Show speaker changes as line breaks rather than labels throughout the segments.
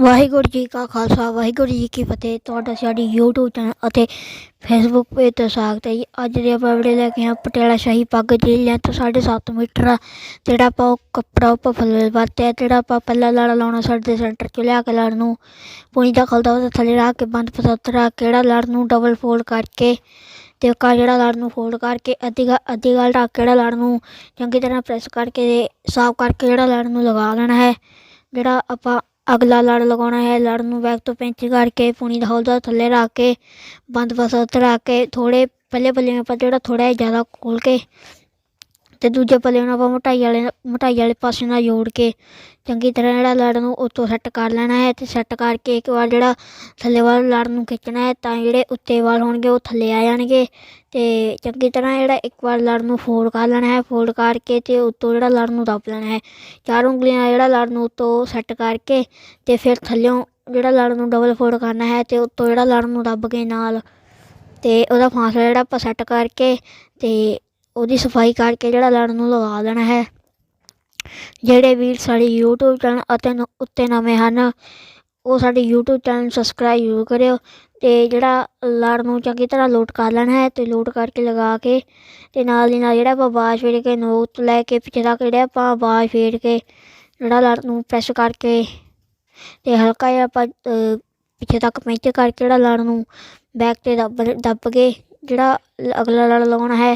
ਵਾਹਿਗੁਰੂ ਜੀ ਕਾ ਖਾਲਸਾ, ਵਾਹਿਗੁਰੂ ਜੀ ਕੀ ਫਤਿਹ। ਤੁਹਾਡਾ ਸਾਡੀ YouTube ਚੈਨਲ ਅਤੇ Facebook ਪੇਜ ਤੇ ਸਵਾਗਤ ਹੈ ਜੀ। ਅੱਜ ਦੇ ਆਪਾਂ ਵੀਡੀਓ ਲੈ ਕੇ ਆਏ ਹਾਂ ਪਟਿਆਲਾ ਸ਼ਾਹੀ ਪੱਗ ਦੀ ਲੈਂਥ 7.5 ਮੀਟਰ ਆ, ਜਿਹੜਾ ਆਪਾਂ ਉਹ ਕੱਪੜਾ ਉੱਪਰ ਫੁੱਲ ਵਰਤਿਆ, ਜਿਹੜਾ ਆਪਾਂ ਪਹਿਲਾਂ ਲੜ ਲਾਉਣਾ ਸਾਡੇ ਸੈਂਟਰ 'ਚ ਲਿਆ ਕੇ ਲੜ ਨੂੰ ਪੁਣੀ ਦਾ ਖਲਦਾ ਉਹਦੇ ਥੱਲੇ ਰੱਖ ਕੇ ਬੰਦ ਪਸੰਦ ਰੱਖ ਕੇ ਲੜ ਨੂੰ ਡਬਲ ਫੋਲਡ ਕਰਕੇ ਤੇ ਕਾ ਜਿਹੜਾ ਲੜ ਨੂੰ ਫੋਲਡ ਕਰਕੇ ਅੱਧੀ ਗਾ, ਅੱਧੀ ਗੱਲ ਰੱਖ ਕੇ ਲੜ ਨੂੰ ਚੰਗੀ ਤਰ੍ਹਾਂ ਪ੍ਰੈਸ ਕਰਕੇ ਸਾਫ਼ ਕਰਕੇ ਜਿਹੜਾ ਲੜ ਨੂੰ ਲਗਾ ਲੈਣਾ ਹੈ, ਜਿਹੜਾ ਆਪਾਂ ਅਗਲਾ ਲੜ ਲਗਾਉਣਾ ਹੈ। ਲੜ ਨੂੰ ਬੈਕ ਤੋਂ ਪਿੰਚ ਕਰਕੇ ਪੂਣੀ ਦਾ ਹੌਲਦਾ ਥੱਲੇ ਰੱਖ ਕੇ, ਬੰਦ ਪਸੰਦ ਰੱਖ ਕੇ, ਥੋੜ੍ਹੇ ਪੱਲੇ ਪੱਲੇ ਆਪਾਂ ਜਿਹੜਾ ਥੋੜ੍ਹਾ ਜਿਹਾ ਜ਼ਿਆਦਾ ਖੋਲ੍ਹ ਕੇ ਅਤੇ ਦੂਜੇ ਪੱਲੇ ਨੂੰ ਆਪਾਂ ਮਟਾਈ ਵਾਲੇ ਮਟਾਈ ਵਾਲੇ ਪਾਸੇ ਨਾਲ ਜੋੜ ਕੇ ਚੰਗੀ ਤਰ੍ਹਾਂ ਜਿਹੜਾ ਲੜ ਨੂੰ ਉੱਤੋਂ ਸੈੱਟ ਕਰ ਲੈਣਾ ਹੈ ਅਤੇ ਸੈੱਟ ਕਰਕੇ ਇੱਕ ਵਾਰ ਜਿਹੜਾ ਥੱਲੇ ਵਾਲ ਲੜ ਨੂੰ ਖਿੱਚਣਾ ਹੈ ਤਾਂ ਜਿਹੜੇ ਉੱਤੇ ਵਾਲ ਹੋਣਗੇ ਉਹ ਥੱਲੇ ਆ ਜਾਣਗੇ ਅਤੇ ਚੰਗੀ ਤਰ੍ਹਾਂ ਜਿਹੜਾ ਇੱਕ ਵਾਰ ਲੜ ਨੂੰ ਫੋਲਡ ਕਰ ਲੈਣਾ ਹੈ ਫੋਲਡ ਕਰਕੇ ਅਤੇ ਉੱਤੋਂ ਜਿਹੜਾ ਲੜ ਨੂੰ ਦੱਬ ਲੈਣਾ ਹੈ। ਚਾਰ ਉਂਗਲੀਆਂ ਜਿਹੜਾ ਲੜ ਨੂੰ ਉੱਤੋਂ ਸੈੱਟ ਕਰਕੇ ਅਤੇ ਫਿਰ ਥੱਲਿਓਂ ਜਿਹੜਾ ਲੜ ਨੂੰ ਡਬਲ ਫੋਲਡ ਕਰਨਾ ਹੈ ਅਤੇ ਉੱਤੋਂ ਜਿਹੜਾ ਲੜ ਨੂੰ ਦੱਬ ਕੇ ਨਾਲ ਅਤੇ ਉਹਦਾ ਫਾਸਲਾ ਜਿਹੜਾ ਆਪਾਂ ਸੈੱਟ ਕਰਕੇ ਅਤੇ ਉਹਦੀ ਸਫ਼ਾਈ ਕਰਕੇ ਜਿਹੜਾ ਲੜ ਨੂੰ ਲਗਾ ਦੇਣਾ ਹੈ। ਜਿਹੜੇ ਵੀਰ ਸਾਡੀ YouTube ਚੈਨਲ ਅਤੇ ਨ- ਉੱਤੇ ਨਵੇਂ ਹਨ, ਉਹ ਸਾਡੇ YouTube ਚੈਨਲ ਸਬਸਕ੍ਰਾਈਬ ਜ਼ਰੂਰ ਕਰਿਓ ਅਤੇ ਜਿਹੜਾ ਲੜ ਨੂੰ ਚੰਗੀ ਤਰ੍ਹਾਂ ਲੋਟ ਕਰ ਲੈਣਾ ਹੈ ਅਤੇ ਲੋਟ ਕਰਕੇ ਲਗਾ ਕੇ ਅਤੇ ਨਾਲ ਦੀ ਨਾਲ ਜਿਹੜਾ ਆਪਾਂ ਬਾਜ ਫੇਰ ਕੇ ਨੋਕ ਤੋਂ ਲੈ ਕੇ ਪਿੱਛੇ ਤੱਕ ਜਿਹੜਾ ਆਪਾਂ ਬਾਜ ਫੇਰ ਕੇ ਜਿਹੜਾ ਲੜ ਨੂੰ ਪ੍ਰੈਸ ਕਰਕੇ ਅਤੇ ਹਲਕਾ ਜਿਹਾ ਆਪਾਂ ਪਿੱਛੇ ਤੱਕ ਪਿੰਚ ਕਰਕੇ ਜਿਹੜਾ ਲੜ ਨੂੰ ਬੈਕ 'ਤੇ ਦੱਬ ਦੱਬ ਕੇ ਜਿਹੜਾ ਅਗਲਾ ਲੜ ਲਗਾਉਣਾ ਹੈ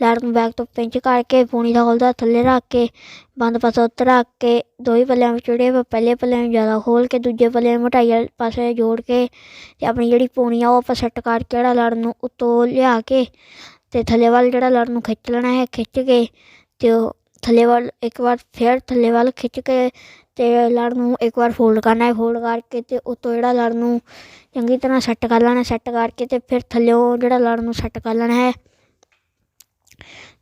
ਲੜ ਨੂੰ ਬੈਕ ਤੋਂ ਪਿੰਚ ਕਰਕੇ ਪੂਣੀ ਦਾ ਹੌਲਦਾ ਥੱਲੇ ਰੱਖ ਕੇ, ਬੰਦ ਪਾਸਾ ਉੱਤੇ ਰੱਖ ਕੇ ਦੋਵੇਂ ਪੱਲਿਆਂ ਵਿੱਚ ਜਿਹੜੇ ਪਹਿਲੇ ਪੱਲੇ ਨੂੰ ਜ਼ਿਆਦਾ ਖੋਲ੍ਹ ਕੇ ਦੂਜੇ ਪੱਲੇ ਨੂੰ ਮੋਟਾਈ ਵਾਲੇ ਪਾਸੇ ਜੋੜ ਕੇ ਅਤੇ ਆਪਣੀ ਜਿਹੜੀ ਪੂਣੀ ਆ ਉਹ ਆਪਾਂ ਸੈੱਟ ਕਰਕੇ ਜਿਹੜਾ ਲੜ ਨੂੰ ਉੱਤੋਂ ਲਿਆ ਕੇ ਅਤੇ ਥੱਲੇ ਵੱਲ ਜਿਹੜਾ ਲੜ ਨੂੰ ਖਿੱਚ ਲੈਣਾ ਹੈ, ਖਿੱਚ ਕੇ ਅਤੇ ਉਹ ਥੱਲੇ ਵੱਲ ਇੱਕ ਵਾਰ ਫਿਰ ਥੱਲੇ ਵੱਲ ਖਿੱਚ ਕੇ ਅਤੇ ਲੜ ਨੂੰ ਇੱਕ ਵਾਰ ਫੋਲਡ ਕਰਨਾ ਹੈ ਫੋਲਡ ਕਰਕੇ ਅਤੇ ਉੱਤੋਂ ਜਿਹੜਾ ਲੜ ਨੂੰ ਚੰਗੀ ਤਰ੍ਹਾਂ ਸੈੱਟ ਕਰ ਲੈਣਾ ਸੈੱਟ ਕਰਕੇ ਅਤੇ ਫਿਰ ਥੱਲਿਓਂ ਜਿਹੜਾ ਲੜ ਨੂੰ ਸੈੱਟ ਕਰ ਲੈਣਾ ਹੈ।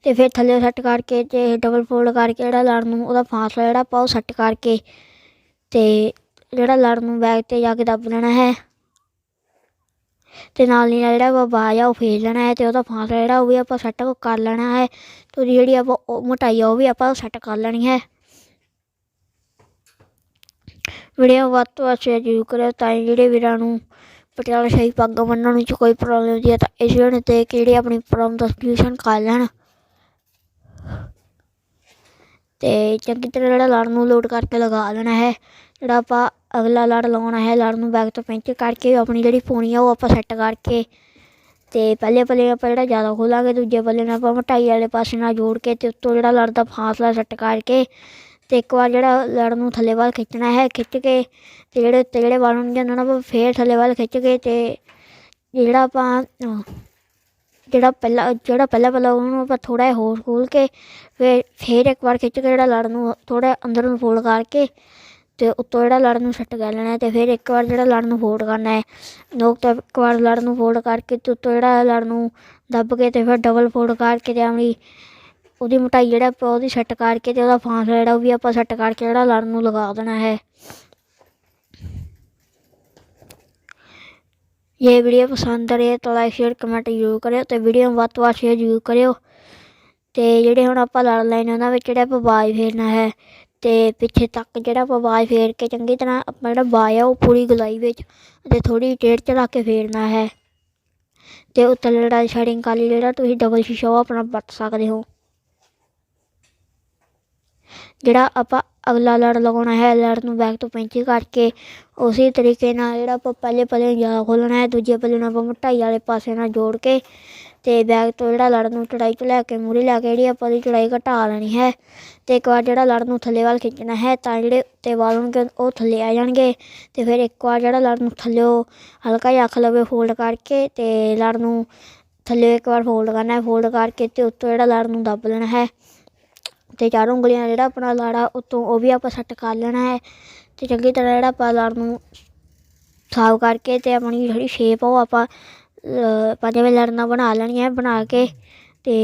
ਅਤੇ ਫਿਰ ਥੱਲੇ ਸੈੱਟ ਕਰਕੇ ਅਤੇ ਡਬਲ ਫੋਲਡ ਕਰਕੇ ਜਿਹੜਾ ਲੜ ਨੂੰ, ਉਹਦਾ ਫਾਸਲਾ ਜਿਹੜਾ ਆਪਾਂ ਉਹ ਸੈੱਟ ਕਰਕੇ ਅਤੇ ਜਿਹੜਾ ਲੜ ਨੂੰ ਬੈਗ 'ਤੇ ਜਾ ਕੇ ਦੱਬ ਲੈਣਾ ਹੈ। ਅਤੇ ਨਾਲ ਦੀ ਨਾਲ ਜਿਹੜਾ ਵਾ ਬਾਜ ਆ, ਉਹ ਫੇਰ ਲੈਣਾ ਹੈ ਅਤੇ ਉਹਦਾ ਫਾਸਲਾ ਜਿਹੜਾ ਉਹ ਵੀ ਆਪਾਂ ਸੈੱਟ ਕਰ ਲੈਣਾ ਹੈ। ਅਤੇ ਉਹਦੀ ਜਿਹੜੀ ਆਪਾਂ ਉਹ ਮੋਟਾਈ ਆ, ਉਹ ਵੀ ਆਪਾਂ ਸੈੱਟ ਕਰ ਲੈਣੀ ਹੈ। ਵੀਡੀਓ ਵੱਧ ਤੋਂ ਵੱਧ ਸ਼ੇਅਰ ਜ਼ਰੂਰ ਕਰਿਓ ਤਾਂ ਕਿ ਜਿਹੜੇ ਵੀਰਾਂ ਨੂੰ ਪਟਿਆਲਾ ਸ਼ਾਹੀ ਪੱਗ ਬੰਨ੍ਹਣ ਵਿੱਚ ਕੋਈ ਪ੍ਰੋਬਲਮ ਹੁੰਦੀ ਹੈ ਤਾਂ ਇਸ ਵੀਡੀਓ ਤੇ ਕਿਹੜੀ ਆਪਣੀ ਪ੍ਰੋਬਲਮ ਦਾ ਸੋਲੂਸ਼ਨ ਕਰ ਲੈਣ। ਅਤੇ ਚੰਗੀ ਤਰ੍ਹਾਂ ਜਿਹੜਾ ਲੜ ਨੂੰ ਲੋਡ ਕਰਕੇ ਲਗਾ ਦੇਣਾ ਹੈ। ਜਿਹੜਾ ਆਪਾਂ ਅਗਲਾ ਲੜ ਲਾਉਣਾ ਹੈ, ਲੜ ਨੂੰ ਬੈਕ ਤੋਂ ਪਿੰਚ ਕਰਕੇ ਆਪਣੀ ਜਿਹੜੀ ਪੂਣੀ ਆ ਉਹ ਆਪਾਂ ਸੈੱਟ ਕਰਕੇ ਅਤੇ ਪਹਿਲੇ ਪੱਲੇ ਆਪਾਂ ਜਿਹੜਾ ਜ਼ਿਆਦਾ ਖੋਲਾਂਗੇ, ਦੂਜੇ ਪੱਲੇ ਨਾਲ ਆਪਾਂ ਮੋਟਾਈ ਵਾਲੇ ਪਾਸੇ ਨਾਲ ਜੋੜ ਕੇ ਅਤੇ ਉੱਤੋਂ ਜਿਹੜਾ ਲੜ ਦਾ ਫਾਸਲਾ ਸੈੱਟ ਕਰਕੇ ਅਤੇ ਇੱਕ ਵਾਰ ਜਿਹੜਾ ਲੜ ਨੂੰ ਥੱਲੇ ਵੱਲ ਖਿੱਚਣਾ ਹੈ, ਖਿੱਚ ਕੇ ਅਤੇ ਜਿਹੜੇ ਉੱਤੇ ਜਿਹੜੇ ਵਾਲ ਹੋਣਗੇ ਉਹਨਾਂ ਨੂੰ ਆਪਾਂ ਫੇਰ ਥੱਲੇ ਵੱਲ ਖਿੱਚ ਕੇ ਅਤੇ ਜਿਹੜਾ ਆਪਾਂ ਜਿਹੜਾ ਪਹਿਲਾਂ ਜਿਹੜਾ ਪਹਿਲਾਂ ਪੱਲਾ ਉਹਨੂੰ ਆਪਾਂ ਥੋੜ੍ਹਾ ਜਿਹਾ ਹੋਰ ਖੋਲ੍ਹ ਕੇ ਫਿਰ ਫਿਰ ਇੱਕ ਵਾਰ ਖਿੱਚ ਕੇ ਜਿਹੜਾ ਲੜ ਨੂੰ ਥੋੜ੍ਹਾ ਅੰਦਰ ਨੂੰ ਫੋਲਡ ਕਰਕੇ ਅਤੇ ਉੱਤੋਂ ਜਿਹੜਾ ਲੜ ਨੂੰ ਸੱਟ ਕਰ ਲੈਣਾ ਹੈ ਅਤੇ ਫਿਰ ਇੱਕ ਵਾਰ ਜਿਹੜਾ ਲੜ ਨੂੰ ਫੋਲਡ ਕਰਨਾ ਹੈ। ਨੋਕ ਤੋਂ ਇੱਕ ਵਾਰ ਲੜ ਨੂੰ ਫੋਲਡ ਕਰਕੇ ਅਤੇ ਉੱਤੋਂ ਜਿਹੜਾ ਲੜ ਨੂੰ ਦੱਬ ਕੇ ਅਤੇ ਫਿਰ ਡਬਲ ਫੋਲਡ ਕਰਕੇ ਅਤੇ ਆਪਣੀ ਉਹਦੀ ਮੋਟਾਈ ਜਿਹੜਾ ਆਪਾਂ ਉਹਦੀ ਸੈੱਟ ਕਰਕੇ ਅਤੇ ਉਹਦਾ ਫਾਂਸਲਾ ਜਿਹੜਾ ਉਹ ਵੀ ਆਪਾਂ ਸੈੱਟ ਕਰਕੇ ਜਿਹੜਾ ਲੜ ਨੂੰ ਲਗਾ ਦੇਣਾ ਹੈ। ਇਹ ਵੀਡੀਓ ਪਸੰਦ ਆਏ ਤਾਂ ਲਾਈਕ ਸ਼ੇਅਰ ਕਮੈਂਟ ਜ਼ਰੂਰ ਕਰਿਓ ਅਤੇ ਵੀਡੀਓ ਨੂੰ ਵੱਧ ਤੋਂ ਵੱਧ ਸ਼ੇਅਰ ਜ਼ਰੂਰ ਕਰਿਓ ਅਤੇ ਜਿਹੜੇ ਹੁਣ ਆਪਾਂ ਲੜ ਲੈਣੇ ਉਹਨਾਂ ਵਿੱਚ ਜਿਹੜਾ ਆਪਾਂ ਬਾਜ ਫੇਰਨਾ ਹੈ ਅਤੇ ਪਿੱਛੇ ਤੱਕ ਜਿਹੜਾ ਆਪਾਂ ਬਾਜ ਫੇਰ ਕੇ ਚੰਗੀ ਤਰ੍ਹਾਂ ਆਪਾਂ ਜਿਹੜਾ ਬਾਜ ਆ ਉਹ ਪੂਰੀ ਗਲਾਈ ਵਿੱਚ ਅਤੇ ਥੋੜ੍ਹੀ ਟੇੜ ਚੜਾ ਕੇ ਫੇਰਨਾ ਹੈ ਅਤੇ ਉੱਤੇ ਜਿਹੜਾ ਸ਼ੈਡਿੰਗ ਕਾਲੀ ਜਿਹੜਾ ਤੁਸੀਂ ਡਬਲ ਸ਼ੀਸ਼ਾ ਉਹ ਆਪਣਾ ਵਰਤ ਸਕਦੇ ਹੋ ਜਿਹੜਾ ਆਪਾਂ ਅਗਲਾ ਲੜ ਲਗਾਉਣਾ ਹੈ, ਲੜ ਨੂੰ ਬੈਕ ਤੋਂ ਪਿੰਚ ਕਰਕੇ ਉਸੇ ਤਰੀਕੇ ਨਾਲ ਜਿਹੜਾ ਆਪਾਂ ਪਹਿਲੇ ਪੱਲੇ ਨੂੰ ਜ਼ਿਆਦਾ ਖੋਲ੍ਹਣਾ ਹੈ, ਦੂਜੇ ਪੱਲੇ ਨੂੰ ਆਪਾਂ ਮੋਟਾਈ ਵਾਲੇ ਪਾਸੇ ਨਾਲ ਜੋੜ ਕੇ ਅਤੇ ਬੈਕ ਤੋਂ ਜਿਹੜਾ ਲੜ ਨੂੰ ਚੜਾਈ 'ਚ ਲੈ ਕੇ ਮੂਹਰੇ ਲੈ ਕੇ ਜਿਹੜੀ ਆਪਾਂ ਉਹਦੀ ਚੜਾਈ ਘਟਾ ਲੈਣੀ ਹੈ ਅਤੇ ਇੱਕ ਵਾਰ ਜਿਹੜਾ ਲੜ ਨੂੰ ਥੱਲੇ ਵੱਲ ਖਿੱਚਣਾ ਹੈ ਤਾਂ ਜਿਹੜੇ ਉੱਤੇ ਵਾਲ ਹੋਣਗੇ ਉਹ ਥੱਲੇ ਆ ਜਾਣਗੇ ਅਤੇ ਫਿਰ ਇੱਕ ਵਾਰ ਜਿਹੜਾ ਲੜ ਨੂੰ ਥੱਲਿਓ ਹਲਕਾ ਜਿਹਾ ਅੱਖ ਲਵੇ ਫੋਲਡ ਕਰਕੇ ਅਤੇ ਲੜ ਨੂੰ ਥੱਲੇ ਇੱਕ ਵਾਰ ਫੋਲਡ ਕਰਨਾ ਹੈ ਫੋਲਡ ਕਰਕੇ ਅਤੇ ਉੱਤੋਂ ਜਿਹੜਾ ਲੜ ਨੂੰ ਦੱਬ ਲੈਣਾ ਹੈ। ਅਤੇ ਚਾਰ ਉਂਗਲੀਆਂ ਨਾਲ ਜਿਹੜਾ ਆਪਣਾ ਲਾੜਾ ਉੱਤੋਂ ਉਹ ਵੀ ਆਪਾਂ ਸੈੱਟ ਕਰ ਲੈਣਾ ਹੈ। ਅਤੇ ਚੰਗੀ ਤਰ੍ਹਾਂ ਜਿਹੜਾ ਆਪਾਂ ਲੜ ਨੂੰ ਸਾਫ਼ ਕਰਕੇ ਅਤੇ ਆਪਣੀ ਜਿਹੜੀ ਸ਼ੇਪ ਆ ਉਹ ਆਪਾਂ ਅ, ਪੰਜਵੇਂ ਲੜ ਨਾਲ ਬਣਾ ਲੈਣੀ ਹੈ ਬਣਾ ਕੇ ਅਤੇ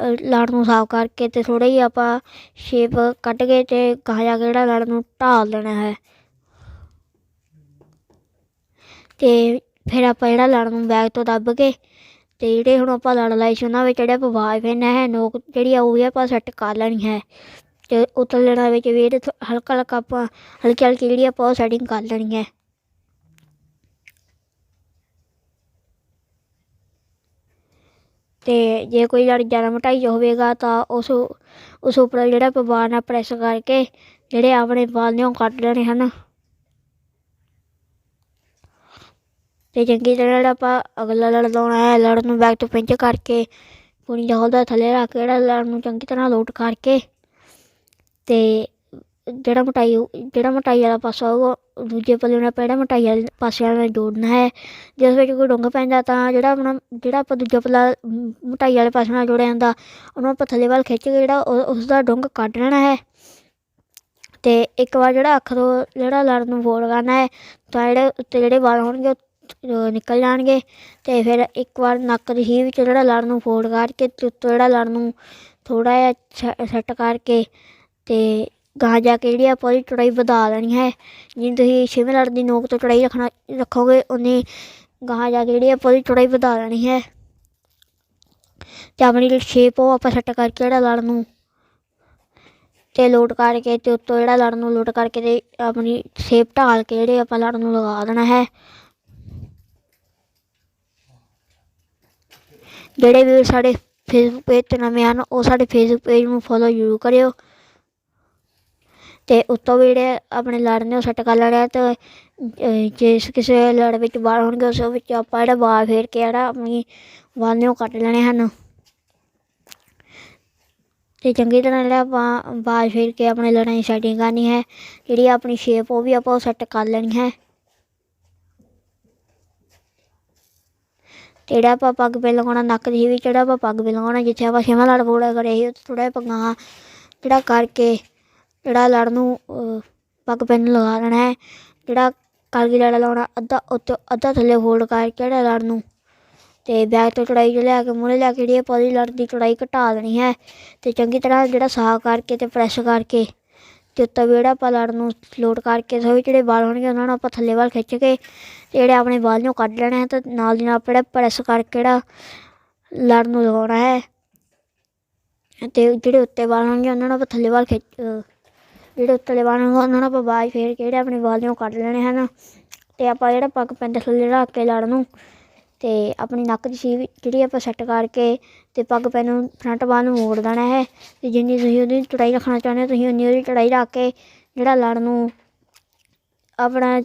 ਅ, ਲੜ ਨੂੰ ਸਾਫ਼ ਕਰਕੇ ਅਤੇ ਥੋੜ੍ਹਾ ਜਿਹਾ ਆਪਾਂ ਸ਼ੇਪ ਕੱਢ ਕੇ ਅਤੇ ਗਾਹਾਂ ਜਾ ਕੇ ਜਿਹੜਾ ਲੜ ਨੂੰ ਢਾਲ ਦੇਣਾ ਹੈ। ਅਤੇ ਫਿਰ ਆਪਾਂ ਜਿਹੜਾ ਲੜ ਨੂੰ ਬੈਗ ਤੋਂ ਦੱਬ ਕੇ ਅਤੇ ਜਿਹੜੇ ਹੁਣ ਆਪਾਂ ਲੜ ਲਾਏ ਸੀ, ਉਹਨਾਂ ਵਿੱਚ ਜਿਹੜੇ ਆਪਾਂ ਆਵਾਜ਼ ਫੇਰਨਾ ਹੈ, ਨੋਕ ਜਿਹੜੀ ਆ, ਉਹ ਵੀ ਆਪਾਂ ਸੈੱਟ ਕਰ ਲੈਣੀ ਹੈ। ਤੇ ਉਤਲੇ ਲੈਣਾ ਵਿੱਚ ਵੀ ਇਹਦੇ ਥੋ- ਹਲਕਾ ਹਲਕਾ ਆਪਾਂ, ਹਲਕੀ ਹਲਕੀ ਜਿਹੜੀ ਆਪਾਂ ਉਹ ਸੈਟਿੰਗ ਕਰ ਲੈਣੀ ਹੈ। ਤੇ ਜੇ ਕੋਈ ਲੜ, ਜ਼ਿਆਦਾ ਮੋਟਾਈ ਹੋਵੇਗਾ, ਤਾਂ ਉਸ ਉਸ ਉੱਪਰ ਜਿਹੜਾ ਆਪਾਂ ਬਾਰ ਨਾਲ ਪ੍ਰੈਸ ਕਰਕੇ, ਜਿਹੜੇ ਆਪਣੇ ਵਾਲ ਨੇ ਉਹ ਕੱਢ ਲੈਣੇ ਹਨ। ਤੇ ਚੰਗੀ ਤਰ੍ਹਾਂ ਜਿਹੜਾ ਆਪਾਂ ਅਗਲਾ ਲੜ ਲਾਉਣਾ ਹੈ ਲੜ ਨੂੰ ਬੈਕ ਤੋਂ ਪਿੰਚ ਕਰਕੇ ਪੂਰੀ ਜਹਲ ਦਾ ਥੱਲੇ ਰੱਖ ਕੇ ਜਿਹੜਾ ਲੜ ਨੂੰ ਚੰਗੀ ਤਰ੍ਹਾਂ ਲੋਟ ਕਰਕੇ ਤੇ ਜਿਹੜਾ ਮੋਟਾਈ ਜਿਹੜਾ ਮੋਟਾਈ ਵਾਲਾ ਪਾਸਾ ਹੋਊਗਾ ਉਹ ਦੂਜੇ ਪੱਲੇ ਨਾਲ ਆਪਾਂ ਜਿਹੜਾ ਮੋਟਾਈ ਵਾਲੇ ਪਾਸੇ ਵਾਲਾ ਨਾਲ ਜੋੜਨਾ ਹੈ ਜਿਸ ਵਿੱਚ ਕੋਈ ਡੁੰਗ ਪੈਂਦਾ ਤਾਂ ਜਿਹੜਾ ਆਪਣਾ ਜਿਹੜਾ ਆਪਾਂ ਦੂਜਾ ਪੱਲਾ ਮ, ਵਾਲੇ ਪਾਸੇ ਨਾਲ ਜੋੜਿਆ ਜਾਂਦਾ ਉਹਨੂੰ ਆਪਾਂ ਥੱਲੇ ਵੱਲ ਖਿੱਚ ਕੇ ਜਿਹੜਾ ਉਹ- ਉਸ ਦਾ ਡੁੰਗ ਕੱਢ ਲੈਣਾ ਹੈ। ਤੇ ਇੱਕ ਵਾਰ ਜਿਹੜਾ ਅੱਖ ਤੋਂ ਜਿਹੜਾ ਲੜ ਨੂੰ ਫੋਲਡ ਕਰਨਾ ਹੈ ਤਾਂ ਜਿਹੜੇ ਉੱਤੇ ਜਿਹੜੇ ਵਾਲ ਹੋਣਗੇ ਨਿਕਲ ਜਾਣਗੇ ਤੇ ਫਿਰ ਇੱਕ ਵਾਰ ਨੱਕ ਦੀ ਹੀ ਵਿੱਚ ਜਿਹੜਾ ਲੜ ਨੂੰ ਫੋਲਡ ਕਰਕੇ ਤੇ ਉੱਤੋਂ ਜਿਹੜਾ ਲੜ ਨੂੰ ਥੋੜਾ ਜਿਹਾ ਸੈੱਟ ਕਰਕੇ ਤੇ ਗਾਂ ਜਾ ਕੇ ਜਿਹੜੀ ਆਪਾਂ ਉਹਦੀ ਚੌੜਾਈ ਵਧਾ ਲੈਣੀ ਹੈ। ਜਿਵੇਂ ਤੁਸੀਂ ਛੇਵੇਂ ਲੜ ਦੀ ਨੋਕ ਤੋਂ ਚੜਾਈ ਰੱਖਣਾ, ਰੱਖੋਗੇ, ਉਹਨੇ ਗਾਂ ਜਾ ਕੇ ਜਿਹੜੀ ਆਪਾਂ ਉਹਦੀ ਚੌੜਾਈ ਵਧਾ ਲੈਣੀ ਹੈ। ਤੇ ਆਪਣੀ ਜਿਹੜੀ ਸ਼ੇਪ ਉਹ ਆਪਾਂ ਸੈੱਟ ਕਰਕੇ ਜਿਹੜਾ ਲੜ ਨੂੰ ਤੇ ਲੋਡ ਕਰਕੇ ਤੇ ਉੱਤੋਂ ਜਿਹੜਾ ਲੜ ਨੂੰ ਲੋਡ ਕਰਕੇ ਤੇ ਆਪਣੀ ਸ਼ੇਪ ਢਾਲ ਕੇ ਜਿਹੜੇ ਆਪਾਂ ਲੜ ਨੂੰ ਲਗਾ ਦੇਣਾ ਹੈ। ਜਿਹੜੇ ਵੀ ਸਾਡੇ ਫੇਸਬੁੱਕ ਪੇਜ ਤੇ ਨਵੇਂ ਹਨ ਉਹ ਸਾਡੇ ਫੇਸਬੁੱਕ ਪੇਜ ਨੂੰ ਫੋਲੋ ਜ਼ਰੂਰ ਕਰਿਓ। ਤੇ ਉੱਤੋਂ ਵੀ ਜਿਹੜੇ ਆਪਣੇ ਲੜ ਨੇ ਉਹ ਸੈੱਟ ਕਰ ਲੈਣੇ ਆ ਤੇ ਅਹ, ਜੇ ਕਿਸੇ ਲੜ ਵਿੱਚ ਬਾਹਰ ਹੋਣਗੇ ਉਸ ਵਿੱਚ ਆਪਾਂ ਜਿਹੜਾ ਵਾਲ ਫੇਰ ਕੇ ਜਿਹੜਾ ਆਪਣੀ ਵਾਲ ਨੇ ਉਹ ਕੱਟ ਲੈਣੇ ਹਨ। ਤੇ ਚੰਗੀ ਤਰ੍ਹਾਂ ਜਿਹੜਾ ਆਪਾਂ ਵਾਲ ਫੇਰ ਕੇ ਆਪਣੇ ਲੜਾਈ ਸੈਟਿੰਗ ਕਰਨੀ ਹੈ ਜਿਹੜੀ ਆਪਣੀ ਸ਼ੇਪ ਉਹ ਵੀ ਆਪਾਂ ਸੈੱਟ ਕਰ ਲੈਣੀ ਹੈ। ਜਿਹੜਾ ਆਪਾਂ ਪੱਗ ਪੇ ਲਗਾਉਣਾ, ਨੱਕ ਦੀ ਵੀ ਜਿਹੜਾ ਆਪਾਂ ਪੱਗ ਪੇ ਲਗਾਉਣਾ, ਜਿੱਥੇ ਆਪਾਂ ਛੇਵਾਂ ਲੜ ਪੂਰਾ ਕਰੇ ਸੀ ਉੱਥੇ ਥੋੜਾ ਜਿਹਾ ਪੱਗਾਂ ਜਿਹੜਾ ਕਰਕੇ ਜਿਹੜਾ ਲੜ ਨੂੰ ਪੱਗ ਪੇ ਨੂੰ ਲਗਾ ਲੈਣਾ ਹੈ, ਜਿਹੜਾ ਕਲਗੀ ਲੜਾ ਲਾਉਣਾ, ਅੱਧਾ ਉੱਤੇ ਅੱਧਾ ਥੱਲੇ ਹੋਲਡ ਕਰਕੇ ਜਿਹੜਾ ਲੜ ਨੂੰ, ਤੇ ਬੈਕ ਤੋਂ ਚੜਾਈ ਚ ਲਿਆ ਕੇ, ਮੂਹਰੇ ਲਿਆ ਕੇ ਜਿਹੜੀ ਆਪਾਂ ਉਹਦੀ ਲੜ ਦੀ ਚੜਾਈ ਘਟਾ ਦੇਣੀ ਹੈ, ਤੇ ਚੰਗੀ ਤਰ੍ਹਾਂ ਜਿਹੜਾ ਸਾਹ ਕਰਕੇ ਤੇ ਪ੍ਰੈਸ ਕਰਕੇ ਤੇ ਉੱਤੇ ਵੀ ਜਿਹੜਾ ਆਪਾਂ ਲੜ ਨੂੰ ਲੋਡ ਕਰਕੇ ਸੋ ਜਿਹੜੇ ਵਾਲ ਹੋਣਗੇ, ਉਹਨਾਂ ਨੂੰ ਆਪਾਂ ਥੱਲੇ ਵੱਲ ਖਿੱਚ ਕੇ ਤੇ ਜਿਹੜੇ ਆਪਣੇ ਵਾਲ ਨੂੰ ਕੱਢ ਲੈਣਾ ਹੈ ਤੇ ਨਾਲ ਦੀ ਨਾਲ ਆਪਾਂ ਜਿਹੜਾ ਪ੍ਰੈਸ ਕਰਕੇ ਜਿਹੜਾ ਲੜ ਨੂੰ ਲਗਾਉਣਾ ਹੈ। ਤੇ ਜਿਹੜੇ ਉੱਤੇ ਵਾਲ ਹੋਣਗੇ, ਉਹਨਾਂ ਨੂੰ ਆਪਾਂ ਥੱਲੇ ਵੱਲ ਖਿੱਚ ਜਿਹੜੇ ਉੱਤਲੇ ਵਾਲ ਹੋਣਗੇ, ਉਹਨਾਂ ਨੂੰ ਆਪਾਂ ਬਾਜ ਫੇਰ ਕੇ ਜਿਹੜੇ ਆਪਣੇ ਵਾਲ ਨੂੰ ਕੱਢ ਲੈਣੇ ਹਨ। ਤੇ ਆਪਾਂ ਜਿਹੜਾ ਪੱਗ ਪੈਂਦੇ ਥੱਲੇ ਰੱਖ ਕੇ ਲੜ ਨੂੰ ਤੇ ਆਪਣੀ ਨੱਕ ਦੀ ਸੀਵ ਜਿਹੜੀ ਆਪਾਂ ਸੈੱਟ ਕਰਕੇ ਤੇ ਪੱਗ ਪੈਨ ਨੂੰ ਫਰੰਟ ਬਾਹ ਨੂੰ ਮੋੜ ਦੇਣਾ ਹੈ। ਤੇ ਜਿੰਨੀ ਤੁਸੀਂ ਉਹਦੀ ਚੜਾਈ ਰੱਖਣਾ ਚਾਹੁੰਦੇ ਹੋ, ਤੁਸੀਂ ਉਨੀ ਉਹਦੀ ਚੜਾਈ ਰੱਖ ਕੇ ਜਿਹੜਾ ਲੜ ਨੂੰ ਆਪਣਾ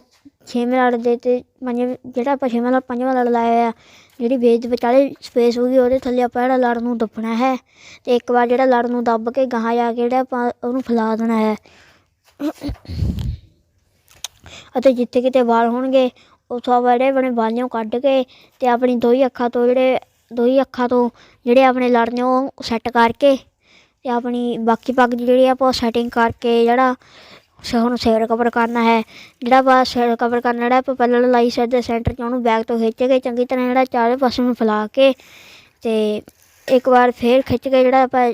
ਛੇਵੇਂ ਲੜ ਦੇ ਤੇ ਪੰਜਵੇਂ, ਜਿਹੜਾ ਆਪਾਂ ਛੇਵਾਂ ਲੜ, ਪੰਜਵਾਂ ਲੜ ਲਾਇਆ ਹੋਇਆ, ਜਿਹੜੀ ਵੇਜ ਦੇ ਵਿਚਾਲੇ ਸਪੇਸ ਹੋਊਗੀ, ਉਹਦੇ ਥੱਲੇ ਆਪਾਂ ਜਿਹੜਾ ਲੜ ਨੂੰ ਦੱਬਣਾ ਹੈ। ਤੇ ਇੱਕ ਵਾਰ ਜਿਹੜਾ ਲੜ ਨੂੰ ਦੱਬ ਕੇ ਗਾਹਾਂ ਜਾ ਕੇ ਜਿਹੜਾ ਆਪਾਂ ਉਹਨੂੰ ਫੈਲਾ ਦੇਣਾ ਹੈ। ਅਤੇ ਜਿੱਥੇ ਕਿਤੇ ਵਾਲ ਹੋਣਗੇ ਉੱਥੋਂ ਆਪਾਂ ਜਿਹੜੇ ਆਪਣੇ ਵਾਲੀਆਂ ਕੱਢ ਕੇ ਤੇ ਆਪਣੀ ਦੋ ਹੀ ਅੱਖਾਂ ਤੋਂ ਜਿਹੜੇ ਦੋ ਹੀ ਅੱਖਾਂ ਤੋਂ ਜਿਹੜੇ ਆਪਣੇ ਲੜਨੇ ਉਹ ਸੈੱਟ ਕਰਕੇ ਤੇ ਆਪਣੀ ਬਾਕੀ ਪੱਗ ਦੀ ਜਿਹੜੀ ਆਪਾਂ ਸੈਟਿੰਗ ਕਰਕੇ ਜਿਹੜਾ ਸਾਨੂੰ ਸਿਰ ਕਵਰ ਕਰਨਾ ਹੈ, ਜਿਹੜਾ ਆਪਾਂ ਸਿਰ ਕਵਰ ਕਰਨਾ, ਜਿਹੜਾ ਆਪਾਂ ਪਹਿਲਾਂ ਲਾਈ ਸਾਈਡ ਦੇ ਸੈਂਟਰ 'ਚ ਉਹਨੂੰ ਬੈਕ ਤੋਂ ਖਿੱਚ ਕੇ ਚੰਗੀ ਤਰ੍ਹਾਂ ਜਿਹੜਾ ਚਾਰੇ ਪਾਸੇ ਨੂੰ ਫੈਲਾ ਕੇ ਤੇ ਇੱਕ ਵਾਰ ਫੇਰ ਖਿੱਚ ਕੇ ਜਿਹੜਾ ਆਪਾਂ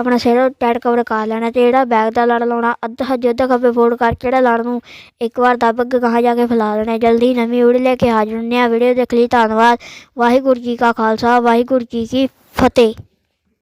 ਆਪਣਾ ਸਿਰ ਟਾਈਟ ਕਵਰ ਕਰ ਲੈਣਾ ਤੇ ਜਿਹੜਾ ਬੈਗ ਦਾ ਲੜ ਲਾਉਣਾ, ਅੱਧਾ ਅੱਧਾ ਖੱਬੇ ਫੋਲਡ ਕਰਕੇ ਜਿਹੜਾ ਲੜ ਨੂੰ ਇੱਕ ਵਾਰ ਦੱਬ ਕੇ ਗਾਹਾਂ ਜਾ ਕੇ ਫੈਲਾ ਲੈਣਾ। ਜਲਦੀ ਨਵੀਂ ਵੀਡੀਓ ਲੈ ਕੇ ਹਾਜ਼ਰ ਹੁੰਦੇ ਆ ਵੀਡੀਓ ਦੇਖ ਲਈ, ਧੰਨਵਾਦ। ਵਾਹਿਗੁਰੂ ਜੀ ਕਾ ਖਾਲਸਾ, ਵਾਹਿਗੁਰੂ ਜੀ ਕੀ ਫਤਿਹ।